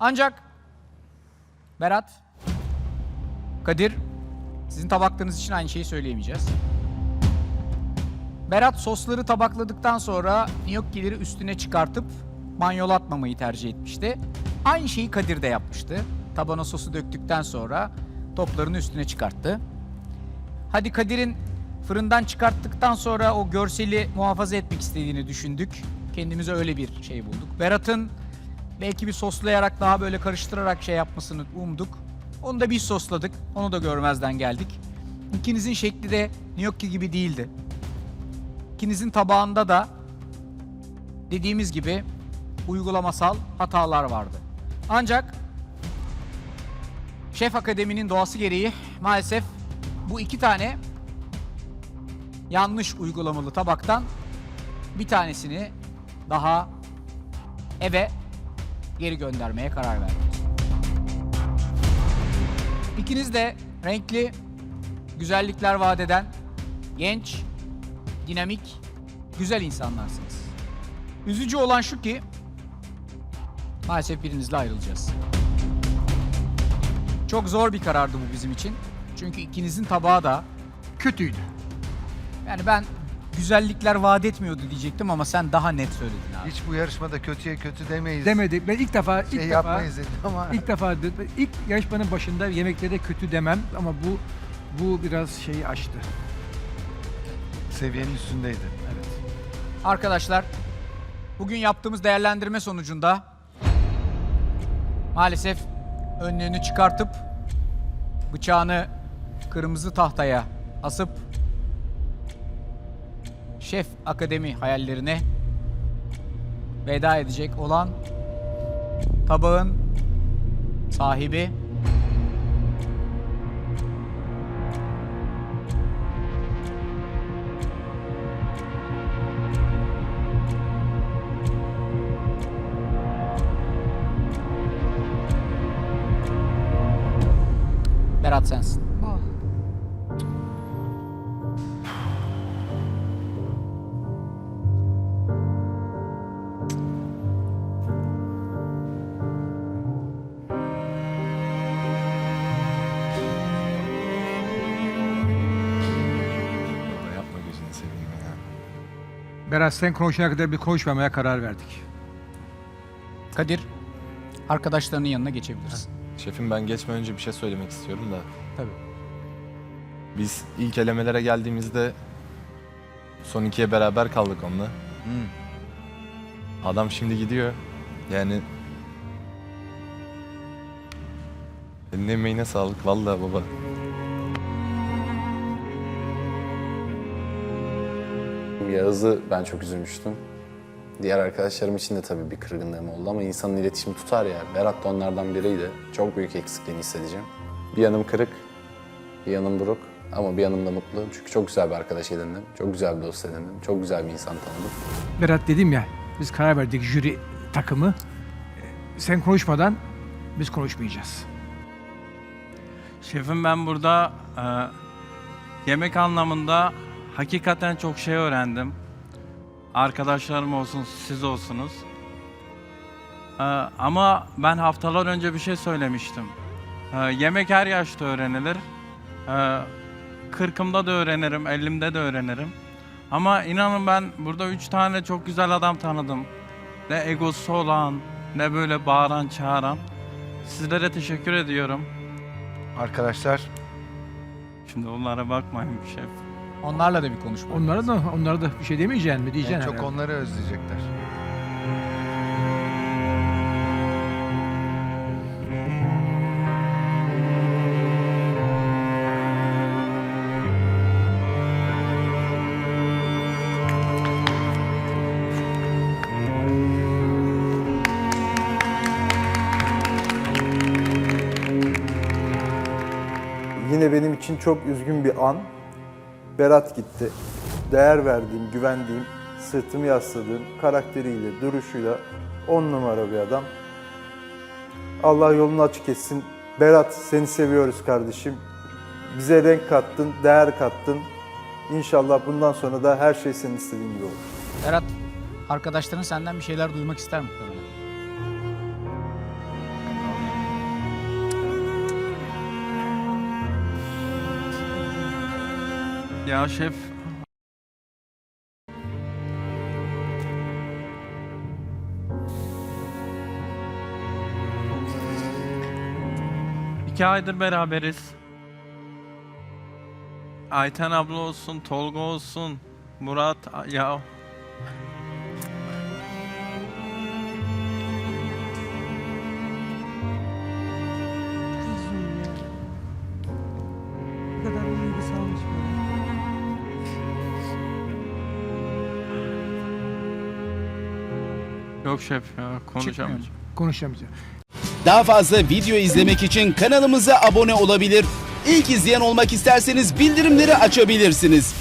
Ancak Berat, Kadir sizin tabaklarınız için aynı şeyi söyleyemeyeceğiz. Berat sosları tabakladıktan sonra gnocchileri üstüne çıkartıp banyolatmamayı tercih etmişti. Aynı şeyi Kadir de yapmıştı. Tabana sosu döktükten sonra toplarını üstüne çıkarttı. Hadi Kadir'in fırından çıkarttıktan sonra o görseli muhafaza etmek istediğini düşündük. Kendimize öyle bir şey bulduk. Berat'ın belki bir soslayarak daha böyle karıştırarak şey yapmasını umduk. Onu da biz sosladık. Onu da görmezden geldik. İkinizin şekli de gnocchi gibi değildi. İkinizin tabağında da dediğimiz gibi uygulamasal hatalar vardı. Ancak Şef Akademi'nin doğası gereği maalesef bu iki tane yanlış uygulamalı tabaktan bir tanesini daha eve geri göndermeye karar verdik. İkiniz de renkli, güzellikler vaat eden, genç, dinamik, güzel insanlarsınız. Üzücü olan şu ki maalesef birinizle ayrılacağız. Çok zor bir karardı bu bizim için. Çünkü ikinizin tabağı da Kötüydü. yani ben güzellikler vaat etmiyordu diyecektim ama sen daha net söyledin abi. Hiç bu yarışmada kötüye kötü demeyiz. Demedi. Ben ilk defa ilk Şey defa yapmayız dedim ama ilk defa de- ilk yarışmanın başında yemeklere kötü demem ama bu bu biraz şeyi aştı. seviyenin üstündeydi. Evet. Arkadaşlar bugün yaptığımız değerlendirme sonucunda maalesef önlüğünü çıkartıp bıçağını kırmızı tahtaya asıp Şef Akademi hayallerine veda edecek olan tabağın sahibi Berat sensin. Berat sen konuşana kadar bir konuşmamaya karar verdik. Kadir arkadaşlarının yanına geçebilirsin. Şefim ben geçmeden önce bir şey söylemek istiyorum da. Tabii. Biz ilk elemelere geldiğimizde son ikiye beraber kaldık onunla. Adam şimdi gidiyor. Yani Eline emeğine sağlık vallahi baba. Yağız'ı ben çok üzülmüştüm. Diğer arkadaşlarım için de tabii bir kırgınlığım oldu ama insanın iletişimi tutar ya. Berat da onlardan biriydi. Çok büyük eksikliğini hissedeceğim. Bir yanım kırık, bir yanım buruk ama bir yanım da mutlu. Çünkü çok güzel bir arkadaş edindim. Çok güzel bir dost edindim. Çok güzel bir insan tanıdım. Berat dedim ya biz karar verdik jüri takımı. Sen konuşmadan biz konuşmayacağız. Şefim ben burada e, yemek anlamında hakikaten çok şey öğrendim. Arkadaşlarım olsun, siz olsunuz. E, ama ben haftalar önce bir şey söylemiştim. E, yemek her yaşta öğrenilir. E, kırkımda da öğrenirim, ellimde de öğrenirim. Ama inanın ben burada üç tane çok güzel adam tanıdım. Ne egosu olan, ne böyle bağıran, çağıran. Sizlere teşekkür ediyorum. Arkadaşlar Şimdi onlara bakmayın şef. Onlarla da bir konuşma. Onlara da onlara da bir şey demeyeceksin mi en diyeceksin. çok herhalde. onları özleyecekler. Yine benim için çok üzgün bir an. Berat gitti. Değer verdiğim, güvendiğim, sırtımı yasladığım karakteriyle, duruşuyla on numara bir adam. Allah yolunu açık etsin. Berat seni seviyoruz kardeşim. Bize renk kattın, değer kattın. İnşallah bundan sonra da her şey senin istediğin gibi olur. Berat arkadaşların senden bir şeyler duymak ister muhtemelen. Ya şef İki aydır beraberiz. Ayten abla olsun, Tolga olsun, Murat ya yok şef ya konuşamayacağım. Konuşamayacağım. Daha fazla video izlemek için kanalımıza abone olabilir. İlk izleyen olmak isterseniz bildirimleri açabilirsiniz.